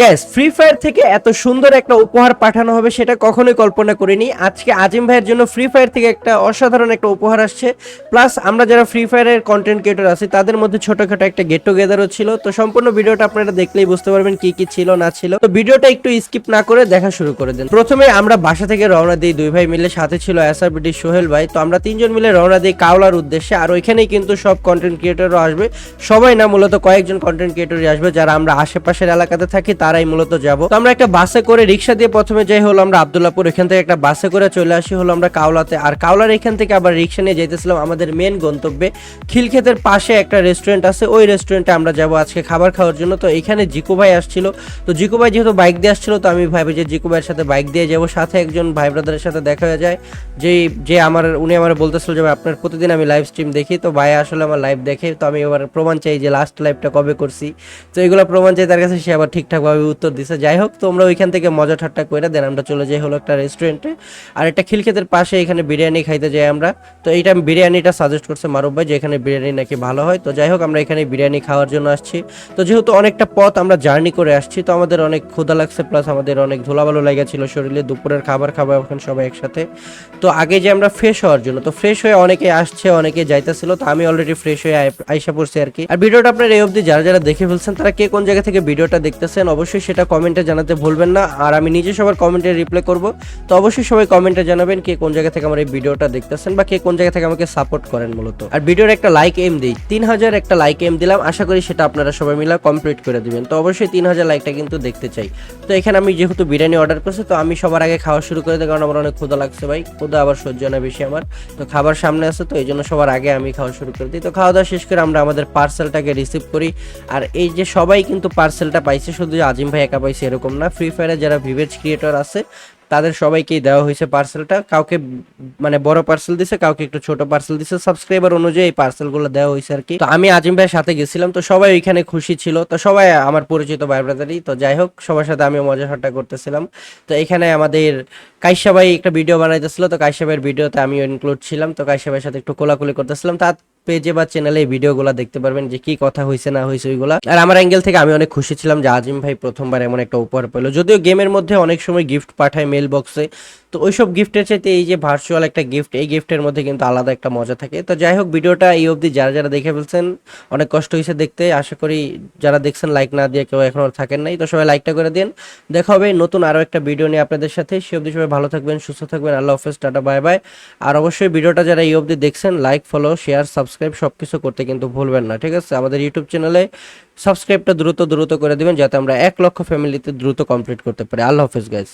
Gas free fire থেকে এত সুন্দর একটা উপহার পাঠানো হবে সেটা কখনোই কল্পনা করিনি। আজকে আজিম ভাইয়ের জন্য ফ্রি ফায়ার থেকে একটা অসাধারণ একটা উপহার আসছে। প্লাস আমরা যারা ফ্রি ফায়ারের কন্টেন্ট ক্রিয়েটর আছি, তাদের মধ্যে ছোটখাটো একটা গেট টুগেদারও ছিল। তো সম্পূর্ণ ভিডিওটা আপনারা দেখলেই বুঝতে পারবেন কি কি ছিল, না ছিল। তো ভিডিওটা একটু স্কিপ না করে দেখা শুরু করে দেন। প্রথমে আমরা বাসা থেকে রওনা দিই দুই ভাই মিলে, সাথে ছিল এসআরবিডি সোহেল ভাই। তো আমরা তিনজন মিলে রওনা দিই কাওলার উদ্দেশ্যে, আর ওইখানেই কিন্তু সব কন্টেন্ট ক্রিয়েটরও আসবে। সবাই না, মূলত কয়েকজন কন্টেন্ট ক্রিয়েটরই আসবে, যারা আমরা আশেপাশের এলাকাতে থাকি তারাই মূলত যাব। তো আমরা একটা বাসে করে রিক্সা দিয়ে প্রথমে যাই হলো আমরা আবদুল্লাপুর। এখান থেকে একটা বাসে করে চলে আসি হলো আমরা কাওলাতে। আর কাওলার এখান থেকে আবার রিক্সা নিয়ে যেতেছিলাম আমাদের মেন গন্তব্যে। খিলক্ষেতের পাশে একটা রেস্টুরেন্ট আছে, ওই রেস্টুরেন্টে আমরা যাব আজকে খাবার খাওয়ার জন্য। তো এখানে জিকু ভাই আসছিল। তো জিকু ভাই যেহেতু বাইক দিয়ে আসছিল, তো আমি ভাবি যে জিকু ভাইয়ের সাথে বাইক দিয়ে যাব। সাথে একজন ভাই ব্রাদারের সাথে দেখা হয়ে যায়। যে যে আমার, উনি আমার বলতেছিল যে আপনার প্রতিদিন আমি লাইভ স্ট্রিম দেখি। তো ভাই আসলে আমার লাইভ দেখে। তো আমি এবার প্রমাণ চাই যে লাস্ট লাইভটা কবে করছি। তো এগুলো প্রমাণ চাই তার কাছে, সে আবার ঠিকঠাকভাবে উত্তর দিছে। যাই হোক তো আমরা ওইখান থেকে মজা ঠাট্টা করে দেন, আমরা চলে যাই হলো একটা রেস্টুরেন্টে আর একটা খিলক্ষেতের পাশে এখানে বিরিয়ানি খাইতে যাই আমরা। তো এইটা বিরিয়ানিটা সাজেস্ট করছে মারুফ ভাই, যে এখানে বিরিয়ানি নাকি ভালো হয়। তো যাই হোক, আমরা এখানে বিরিয়ানি খাওয়ার জন্য আসছি। তো যেহেতু অনেকটা পথ আমরা জার্নি করে আসছি, তো আমাদের অনেক ক্ষুধা লাগছে প্লাস আমাদের অনেক ধুলাবালো লেগেছিল শরীরে। দুপুরের খাবার খাব এখন সবাই একসাথে। তো আগে যে আমরা ফ্রেশ হওয়ার জন্য, তো ফ্রেশ হয়ে অনেকে আসছে, অনেকে যাইতেছিল। তো আমি অলরেডি ফ্রেশ হয়ে আই- আইসা পড়ছি আর কি। আর ভিডিওটা আপনার এই অবধি যারা যারা দেখে ফেলছেন, তারা কে কোন জায়গা থেকে ভিডিওটা দেখতেছেন, অবশ্যই সেটা কমেন্টে জানাতে ভুলবেন না। আর আমি নিজে সবার কমেন্টে রিপ্লাই করব। তো অবশ্যই সবাই কমেন্টে জানাবেন কে কোন জায়গা থেকে আমার এই ভিডিওটা দেখতেছেন বা কে কোন জায়গা থেকে আমাকে সাপোর্ট করেন মূলত। আর ভিডিওর একটা লাইক এম দিই। তিন হাজার একটা লাইক এম দিলাম। আশা করি সেটা আপনারা সবাই মিলে কমপ্লিট করে দিবেন। তো অবশ্যই তিন হাজার লাইকটা কিন্তু দেখতে চাই। তো এখানে আমি যেহেতু বিরিয়ানি অর্ডার করছি, তো আমি সবার আগে খাওয়া শুরু করে দিই, কারণ আমার অনেক ক্ষুধা লাগছে ভাই। ক্ষুধা আবার সহ্য না বেশি আমার। তো খাবার সামনে আছে, তো এই জন্য সবার আগে আমি খাওয়া শুরু করে দিই। তো খাওয়া দাওয়া শেষ করে আমরা আমাদের পার্সেলটাকে রিসিভ করি। আর এই যে সবাই কিন্তু পার্সেলটা পাইছে, শুধু আজিম ভাই একা পাইছে এরকম না। ফ্রি ফায়ারে যারা ভিভেজ ক্রিয়েটর আছে, তাদের সবাইকেই দেওয়া হয়েছে পার্সেলটা কাউকে মানে বড় পার্সেল দিছে, কাউকে একটু ছোট পার্সেল দিছে। সাবস্ক্রাইবার অনুযায়ী এই পার্সেলগুলো দেওয়া হয়েছে আর কি। তো আমি আজিম ভাইয়ের সাথে গেছিলাম, তো সবাই ওইখানে খুশি ছিল। তো সবাই আমার পরিচিত ভাই ব্রাদারই তো যাই হোক, সবার সাথে আমি মজা ঠাট্টা করতেছিলাম। তো এখানে আমাদের কাইসা ভাই একটা ভিডিও বানাইতেছিল, তো কাইসা ভাইয়ের ভিডিওতে আমি ইনক্লুড ছিলাম। তো কাইসা ভাইয়ের সাথে একটু কোলাকুলি করতেছিলাম। তার পেজে বা চ্যানেলে এই ভিডিওগুলো দেখতে পারবেন যে কি কথা হয়েছে না হয়েছে ওইগুলা। আর আমার অ্যাঙ্গেল থেকে আমি অনেক খুশি ছিলাম যে আজিম ভাই প্রথমবার এমন একটা উপহার পেল যদিও গেমের মধ্যে অনেক সময় গিফট পাঠায় মেল বক্সে তো ওইসব গিফটের চাইতে এই যে ভার্চুয়াল একটা গিফট এই গিফটের মধ্যে কিন্তু আলাদা একটা মজা থাকে। তো যাই হোক ভিডিওটা এই অবধি যারা যারা দেখে ফেলছেন, অনেক কষ্ট হয়েছে দেখতে। আশা করি যারা দেখছেন লাইক না দিয়ে কেউ এখনও থাকেন নাই। তো সবাই লাইকটা করে দিন। দেখা হবে নতুন আরও একটা ভিডিও নিয়ে আপনাদের সাথে। সে অবধি সবাই ভালো থাকবেন, সুস্থ থাকবেন। আল্লাহ হাফেজ, টাটা বাই বাই আর অবশ্যই ভিডিওটা যারা এই অবধি দেখছেন লাইক ফলো শেয়ার সাবস্ক্রাইব সবকিছু করতে কিন্তু ভুলবেন না, ঠিক আছে? আমাদের ইউটিউব চ্যানেলে সাবস্ক্রাইবটা দ্রুত দ্রুত করে দিবেন, যাতে আমরা এক লক্ষ ফ্যামিলিতে দ্রুত কমপ্লিট করতে পারি। আল্লাহ হাফেজ গাইস